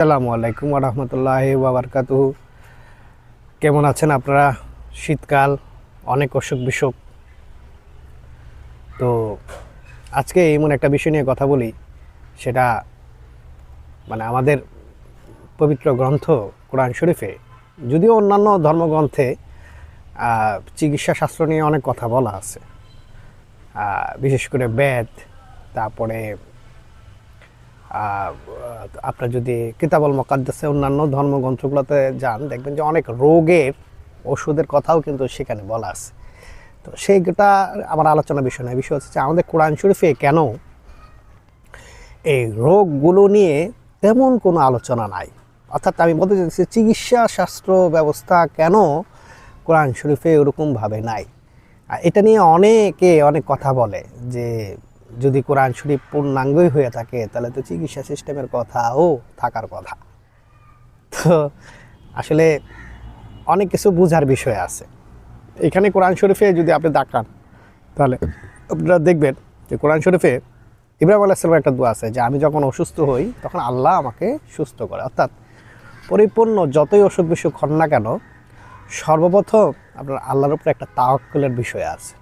আসসালামু আলাইকুম রহমতুল্লাহ বাবরকাতু কেমন আছেন আপনারা? শীতকাল, অনেক অসুখ বিসুখ। তো আজকে এমন একটা বিষয় নিয়ে কথা বলি, সেটা মানে আমাদের পবিত্র গ্রন্থ কোরআন শরীফে, যদিও অন্যান্য ধর্মগ্রন্থে চিকিৎসা শাস্ত্র নিয়ে অনেক কথা বলা আছে। বিশেষ করে বেদ, তারপরে আপনার যদি কিতাবল মকাদ্দাসে অন্যান্য ধর্মগ্রন্থগুলোতে যান, দেখবেন যে অনেক রোগের ওষুধের কথাও কিন্তু সেখানে বলা আছে। তো সেইটা আমার আলোচনা বিষয় নয়, বিষয় হচ্ছে আমাদের কোরআন শরীফে কেন এই রোগগুলো নিয়ে তেমন কোনো আলোচনা নাই? অর্থাৎ আমি বলতে চাইছি, চিকিৎসা শাস্ত্র ব্যবস্থা কেন কোরআন শরীফে ওরকমভাবে নাই? এটা নিয়ে অনেকে অনেক কথা বলে যে যদি কোরআন শরীফ পূর্ণাঙ্গই হয়ে থাকে, তাহলে তো চিকিৎসা সিস্টেমের কথাও থাকার কথা। তো আসলে অনেক কিছু বোঝার বিষয় আছে। এখানে কোরআন শরীফে যদি আপনি দেখান তাহলে আপনারা দেখবেন যে কোরআন শরীফে ইব্রাহিম আলাইসালামের একটা দোয়া আছে যে, আমি যখন অসুস্থ হই, তখন আল্লাহ আমাকে সুস্থ করে। অর্থাৎ পরিপূর্ণ যতই অসুখ বিসুখ হন না কেন, সর্বপ্রথম আপনার আল্লাহর উপরে একটা তাওয়াক্কুলের বিষয় আছে।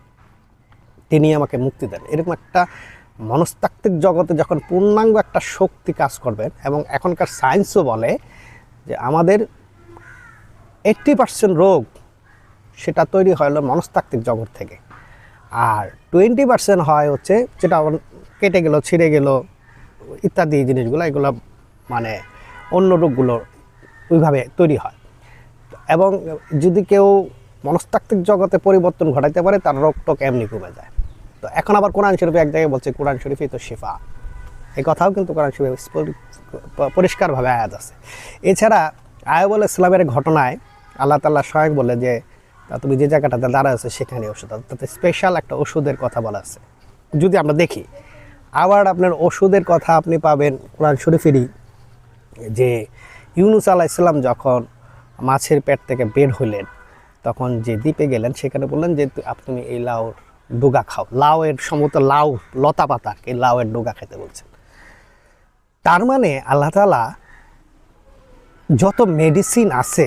তিনি আমাকে মুক্তি দেন। এরকম একটা মনস্তাত্ত্বিক জগতে যখন পূর্ণাঙ্গ একটা শক্তি কাজ করবেন এবং এখনকার সায়েন্সও বলে যে আমাদের এইট্টি পার্সেন্ট রোগ সেটা তৈরি হয় হলো মনস্তাত্ত্বিক জগৎ থেকে। আর টোয়েন্টি পার্সেন্ট হয় হচ্ছে যেটা কেটে গেল, ছিঁড়ে গেল, ইত্যাদি জিনিসগুলো, এগুলো মানে অন্য রোগগুলো ওইভাবে তৈরি হয়। এবং যদি কেউ মনস্তাত্ত্বিক জগতে পরিবর্তন ঘটাইতে পারে, তার রোগ টোক এমনি কমে যায়। তো এখন আবার কোরআন শরীফে এক জায়গায় বলছে, কোরআন শরীফই তো শিফা। এই কথাও কিন্তু কোরআন শরীফে পরিষ্কারভাবে আয়াত আছে। এছাড়া আয়ব আল ইসলামের ঘটনায় আল্লাহ তাল্লাহ স্বয়ং বলে যে তুমি যে জায়গাটাতে দাঁড়া আছে, সেখানে ওষুধ। তাতে স্পেশাল একটা ওষুধের কথা বলা আছে। যদি আমরা দেখি, আবার আপনার ওষুধের কথা আপনি পাবেন কোরআন শরীফেরই, যে ইউনুস আলাহ ইসলাম যখন মাছের পেট থেকে বের হলেন, তখন যে দ্বীপে গেলেন, সেখানে বললেন যে, তু- আপ- তুমি এই লাউর ডোগা খাও। লাউয়ের সম্ভবত লাউ, লতা পাতা, এই লাউয়ের ডোগা খেতে বলছেন। তার মানে আল্লাহ তালা যত মেডিসিন আছে,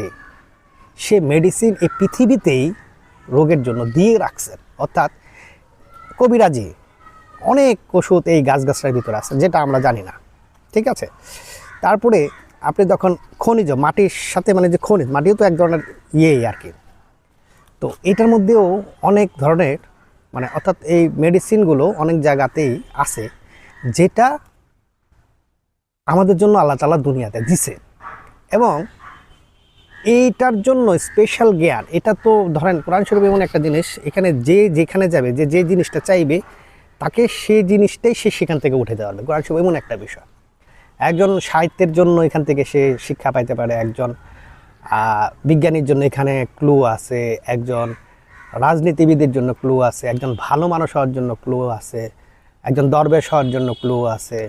সে মেডিসিন এই পৃথিবীতেই রোগের জন্য দিয়ে রাখছেন। অর্থাৎ কবিরাজি অনেক ওষুধ এই গাছগাছড়ার ভিতরে আছে, যেটা আমরা জানি না। ঠিক আছে? তারপরে আপনি যখন খনিজ, মাটির সাথে মানে যে খনিজ, মাটিও তো এক ধরনের ইয়েই আর কি। তো এটার মধ্যেও অনেক ধরনের মানে অর্থাৎ এই মেডিসিনগুলো অনেক জায়গাতেই আছে, যেটা আমাদের জন্য আল্লাহ তালা দুনিয়াতে দিছে। এবং এইটার জন্য স্পেশাল জ্ঞান, এটা তো ধরেন কোরআন শরীফ এমন একটা জিনিস, এখানে যে যেখানে যাবে, যে যে জিনিসটা চাইবে, তাকে সেই জিনিসটাই সে সেখান থেকে উঠে দেওয়া হবে। কোরআন শরীফ এমন একটা বিষয়। একজন সাহিত্যের জন্য এখান থেকে সে শিক্ষা পাইতে পারে, একজন বিজ্ঞানীর জন্য এখানে ক্লু আছে, একজন রাজনীতিবিদের জন্য ক্লু আছে, একজন ভালো মানুষ হওয়ার জন্য ক্লু আছে, একজন দরবেশ হওয়ার জন্য ক্লু আছে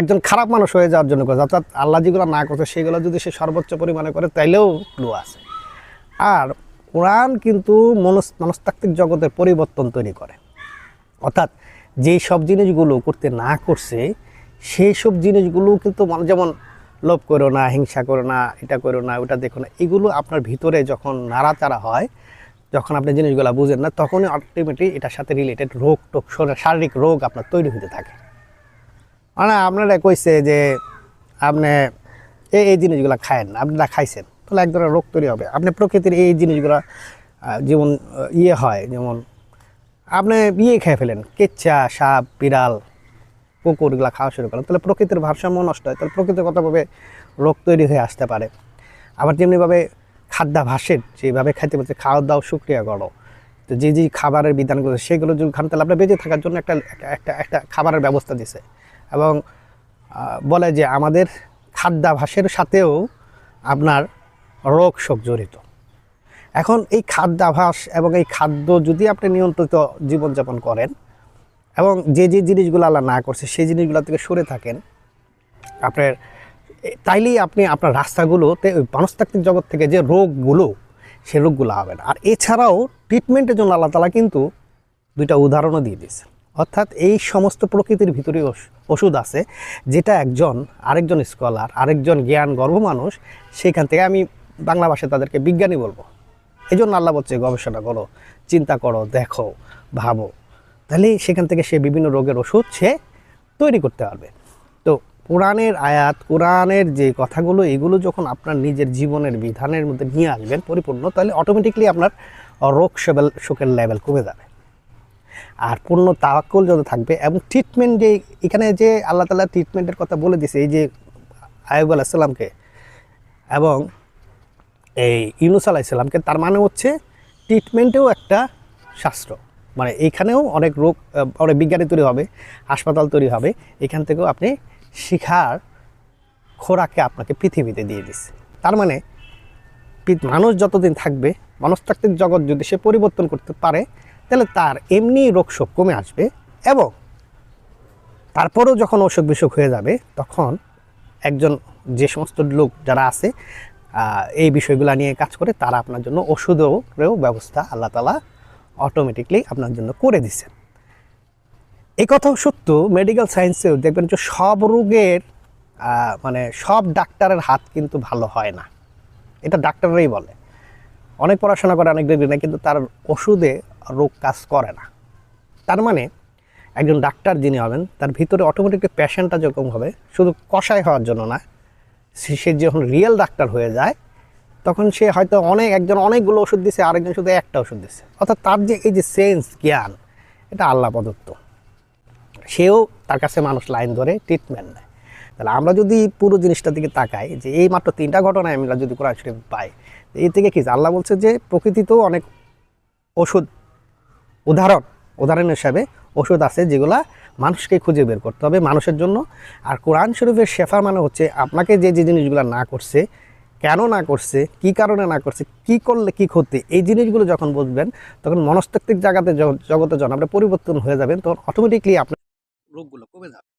একজন খারাপ মানুষ হয়ে যাওয়ার জন্য অর্থাৎ আল্লাহ যেগুলো না করছে, সেগুলো যদি সে সর্বোচ্চ পরিমাণে করে, তাইলেও ক্লু আছে। আর কোরআন কিন্তু মনস, মনস্তাত্ত্বিক জগতের পরিবর্তন তৈরি করে। অর্থাৎ যেই সব জিনিসগুলো করতে না করছে, সেই সব জিনিসগুলো কিন্তু মানে যেমন লোভ করো না, হিংসা করো না, এটা করো না, ওটা দেখো না। এগুলো আপনার ভিতরে যখন নাড়াচাড়া হয়, যখন আপনি জিনিসগুলো বুঝেন না, তখনই আলটিমেটলি এটার সাথে রিলেটেড রোগ টোক শারীরিক রোগ আপনার তৈরি হতে থাকে। মানে আপনারা কইছে যে আপনি এই এই জিনিসগুলো খায়েন আপনারা খাইছেন, তাহলে এক ধরনের রোগ তৈরি হবে। আপনি প্রকৃতির এই জিনিসগুলো যেমন ইয়ে হয়, যেমন, আপনি ইয়ে খেয়ে ফেলেন কেচ্চা সাপ, বিড়াল কুকুর এগুলো খাওয়া শুরু করেন তাহলে প্রকৃতির ভারসাম্য নষ্ট হয়, তাহলে প্রকৃতিগতভাবে রোগ তৈরি হয়ে আসতে পারে। আবার তেমনিভাবে খাদ্যাভাসের যেভাবে খাইতে বলছে খাওয়া দাওয়া শুক্রিয়া করো। তো যে যে খাবারের বিধানগুলো, সেগুলো যদি খান, তাহলে আপনার বেঁচে থাকার জন্য একটা- একটা একটা খাবারের ব্যবস্থা দিছে। এবং বলে যে আমাদের খাদ্যাভাসের সাথেও আপনার রোগ শোক জড়িত। এখন এই খাদ্যাভাস এবং এই খাদ্য যদি আপনি নিয়ন্ত্রিত জীবনযাপন করেন এবং যে যে জিনিসগুলো আল্লাহ না করছে, সেই জিনিসগুলো থেকে সরে থাকেন। আপনার তাইলেই আপনি আপনার রাস্তাগুলোতে ওই মনস্তাত্ত্বিক জগৎ থেকে যে রোগগুলো সে রোগগুলো হবে না। আর এছাড়াও ট্রিটমেন্টের জন্য আল্লাহ তালা কিন্তু দুইটা উদাহরণও দিয়ে দিয়েছে অর্থাৎ এই সমস্ত প্রকৃতির ভিতরে ওষ- ওষুধ আছে, যেটা একজন, আরেকজন স্কলার আরেকজন জ্ঞান গর্ব মানুষ, সেখান থেকে আমি বাংলা ভাষায় তাদেরকে বিজ্ঞানী বলব। এই জন্য আল্লাহ বলছে, গবেষণা করো, চিন্তা করো, দেখো, ভাবো। তাহলে সেখান থেকে সে বিভিন্ন রোগের ওষুধ সে তৈরি করতে পারবে। তো কোরআনের আয়াত, কোরআনের যে কথাগুলো, এগুলো যখন আপনার নিজের জীবনের বিধানের মধ্যে নিয়ে আসবেন পরিপূর্ণ, তাহলে অটোমেটিকলি আপনার রোগ সেবেল শোকের লেভেল কমে যাবে। আর পূর্ণ তাওয়াক্কুল যত থাকবে এবং ট্রিটমেন্ট যে, এখানে যে আল্লাহ তালা ট্রিটমেন্টের কথা বলে দিছে, এই যে আয়ুব আলাহিসাল্লামকে এবং এই ইউনুস আলাহিসাল্লামকে তার মানে হচ্ছে ট্রিটমেন্টেও একটা শাস্ত্র। মানে এইখানেও অনেক রোগ অনেক বিজ্ঞানী তৈরি হবে, হাসপাতাল তৈরি হবে, এখান থেকেও আপনি শিখার খোরাককে আপনাকে পৃথিবীতে দিয়ে দিচ্ছে তার মানে মানুষ যতদিন থাকবে, মনস্তাত্ত্বিক জগৎ যদি সে পরিবর্তন করতে পারে, তাহলে তার এমনি রোগ শোক কমে আসবে এবং তারপরেও যখন অসুখ বিসুখ হয়ে যাবে, তখন একজন যে সমস্ত লোক যারা আছে এই বিষয়গুলো নিয়ে কাজ করে, তারা আপনার জন্য ওষুধেরও ব্যবস্থা আল্লাহ তালা অটোমেটিকলি আপনার জন্য করে দিচ্ছেন এই কথাও সত্য মেডিকেল সায়েন্সেও দেখবেন যে সব রোগের মানে সব ডাক্তারের হাত কিন্তু ভালো হয় না। এটা ডাক্তাররাই বলে। অনেক পড়াশোনা করে, অনেক ডিগ্রি নেয় কিন্তু তার ওষুধে রোগ কাজ করে না। তার মানে একজন ডাক্তার যিনি হবেন, তার ভিতরে অটোমেটিকলি পেশেন্টটা যেরকম হবে, শুধু কষায় হওয়ার জন্য না, সে যখন রিয়েল ডাক্তার হয়ে যায় তখন সে হয়তো অনেক, একজন অনেকগুলো ওষুধ দিছে, আরেকজন শুধু একটা ওষুধ দিচ্ছে অর্থাৎ তার যে এই যে সেন্স জ্ঞান, এটা আল্লাহ প্রদত্ত। সেও তার কাছে মানুষ লাইন ধরে ট্রিটমেন্ট নেয়। তাহলে আমরা যদি পুরো জিনিসটার দিকে তাকাই, যে এই মাত্র তিনটা ঘটনায় আমরা যদি কোরআন শরীফ পাই এই থেকে কি আল্লাহ বলছে যে প্রকৃতিতেও অনেক ওষুধ, উদাহরণ উদাহরণ হিসাবে ওষুধ আছে যেগুলা মানুষকে খুঁজে বের করতে হবে মানুষের জন্য। আর কোরআন শরীফের শেফা মানে হচ্ছে আপনাকে যে যে জিনিসগুলো না করছে কেন না করছে, কি কারণে না করছে, কি করলে কি ক্ষতি, এই জিনিসগুলো যখন বুঝবেন, তখন মনস্তাত্ত্বিক জায়গাতে জগতে যখন আপনি পরিবর্তন হয়ে যাবেন, তখন অটোমেটিকলি আপনার রোগগুলো কমে যাবে।